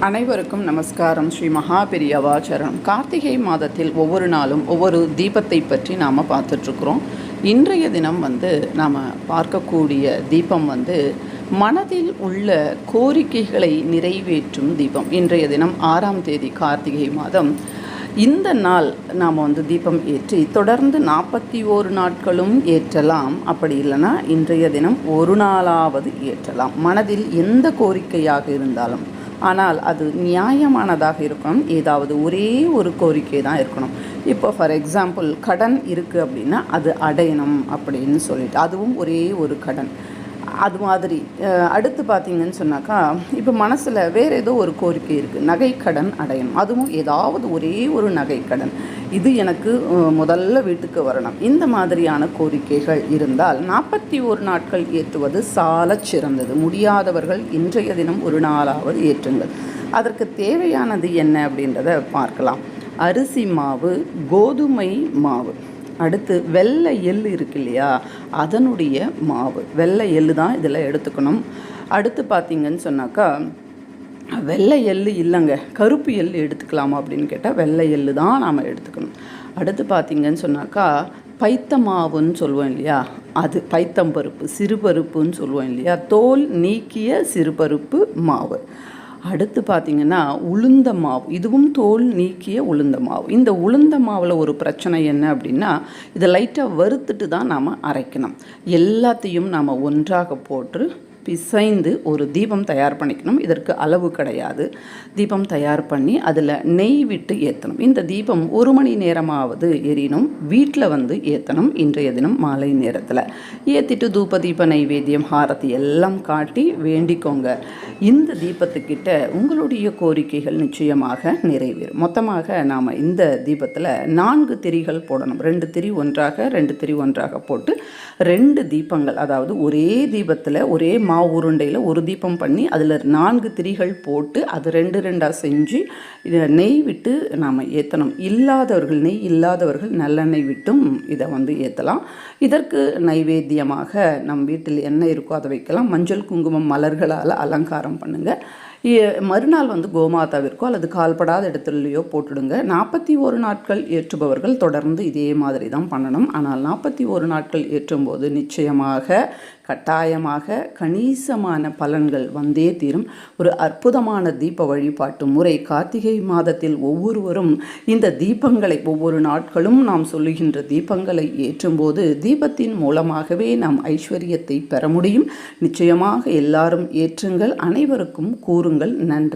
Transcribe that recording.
அனைவருக்கும் நமஸ்காரம். ஸ்ரீ மகாபெரியவாச்சரணம். கார்த்திகை மாதத்தில் ஒவ்வொரு நாளும் ஒவ்வொரு தீபத்தை பற்றி நாம் பார்த்துட்ருக்குறோம். இன்றைய தினம் வந்து நாம் பார்க்கக்கூடிய தீபம் வந்து மனதில் உள்ள கோரிக்கைகளை நிறைவேற்றும் தீபம். இன்றைய தினம் ஆறாம் தேதி கார்த்திகை மாதம். இந்த நாள் நாம் வந்து தீபம் ஏற்றி தொடர்ந்து நாற்பத்தி ஓரு நாட்களும் ஏற்றலாம். அப்படி இல்லைன்னா இன்றைய தினம் ஒரு நாளாவது ஏற்றலாம். மனதில் எந்த கோரிக்கையாக இருந்தாலும் ஆனால் அது நியாயமானதாக இருக்கணும் ஏதாவது ஒரே ஒரு கோரிக்கை தான் இருக்கணும். இப்போ ஃபார் எக்ஸாம்பிள் கடன் இருக்குது அப்படின்னா அது அடையணும் அப்படின்னு சொல்லிட்டு அதுவும் ஒரே ஒரு கடன். அது மாதிரி அடுத்து பார்த்தீங்கன்னு சொன்னாக்கா இப்போ மனசில் வேறு ஏதோ ஒரு கோரிக்கை இருக்குது நகைக்கடன் அடையணும். அதுவும் ஏதாவது ஒரே ஒரு நகைக்கடன் இது எனக்கு முதல்ல வீட்டுக்கு வரணும். இந்த மாதிரியான கோரிக்கைகள் இருந்தால் நாற்பத்தி ஒரு நாட்கள் ஏற்றுவது சால சிறந்தது. முடியாதவர்கள் இன்றைய தினம் ஒரு நாளாவது ஏற்றுங்கள். அதற்கு தேவையானது என்ன அப்படின்றத பார்க்கலாம். அரிசி மாவு கோதுமை மாவு. அடுத்து வெள்ளை எள் இருக்கு இல்லையா? அதனுடைய மாவு. வெள்ளை எள்ளு தான் இதில் எடுத்துக்கணும். அடுத்து பார்த்தீங்கன்னு சொன்னாக்கா வெள்ளை எள் இல்லைங்க. கருப்பு எள் எடுத்துக்கலாமா அப்படின்னு கேட்டால் வெள்ளை எள்ளு தான் நாம் எடுத்துக்கணும். அடுத்து பார்த்தீங்கன்னு சொன்னாக்கா பைத்த மாவுன்னு சொல்லுவோம் இல்லையா? அது பைத்தம்பருப்பு சிறுபருப்புன்னு சொல்லுவோம் இல்லையா? தோல் நீக்கிய சிறுபருப்பு மாவு. அடுத்து பார்த்தீங்கன்னா உளுந்த மாவு. இதுவும் தோல் நீக்கிய உளுந்த மாவு. இந்த உளுந்த மாவில் ஒரு பிரச்சனை என்ன அப்படின்னா இதை லைட்டாக வறுத்துட்டு தான் நாம் அரைக்கணும். எல்லாத்தையும் நாம் ஒன்றாக போட்டு பிசைந்து ஒரு தீபம் தயார் பண்ணிக்கணும். இதற்கு அளவு கிடையாது. தீபம் தயார் பண்ணி அதில் நெய் விட்டு ஏற்றணும் இந்த தீபம் ஒரு மணி நேரமாவது எரியணும். வீட்டில் வந்து ஏற்றணும் இன்றைய தினம் மாலை நேரத்தில். ஏற்றிட்டு தூப தீப நைவேத்தியம் ஹாரதி எல்லாம் காட்டி வேண்டிக்கோங்க. இந்த தீபத்துக்கிட்ட உங்களுடைய கோரிக்கைகள் நிச்சயமாக நிறைவேறும். மொத்தமாக நாம் இந்த தீபத்தில் நான்கு திரிகள் போடணும். ரெண்டு திரி ஒன்றாக ரெண்டு திரி ஒன்றாக போட்டு ரெண்டு தீபங்கள் அதாவது ஒரே தீபத்தில் ஒரே மாவு உருண்டையில் ஒரு தீபம் பண்ணி அதில் நான்கு திரிகள் போட்டு அது ரெண்டு ரெண்டாக செஞ்சு இதை நெய் விட்டு நாம் ஏற்றணும் இல்லாதவர்கள் நெய் இல்லாதவர்கள் நல்லெண்ணெய் விட்டும் இதை வந்து ஏற்றலாம் இதற்கு நைவேத்தியமாக நம் வீட்டில் என்ன இருக்கோ அதை வைக்கலாம். மஞ்சள் குங்குமம் மலர்களால் அலங்காரம் பண்ணுங்கள் மறுநாள் வந்து கோமாதாவிற்கோ அல்லது கால்படாத இடத்துலையோ போட்டுடுங்க. நாற்பத்தி ஒரு நாட்கள் ஏற்றுபவர்கள் தொடர்ந்து இதே மாதிரி தான் பண்ணணும். ஆனால் நாற்பத்தி ஒரு நாட்கள் ஏற்றும்போது நிச்சயமாக கட்டாயமாக கணிசமான பலன்கள் வந்தே தீரும். ஒரு அற்புதமான தீப வழிபாட்டு முறை கார்த்திகை மாதத்தில் ஒவ்வொருவரும் இந்த தீபங்களை ஒவ்வொரு நாட்களும் நாம் சொல்லுகின்ற தீபங்களை ஏற்றும்போது தீபத்தின் மூலமாகவே நாம் ஐஸ்வர்யத்தை பெற முடியும். நிச்சயமாக எல்லாரும் ஏற்றுங்கள். அனைவருக்கும் கூறுங்கள் நன்றி.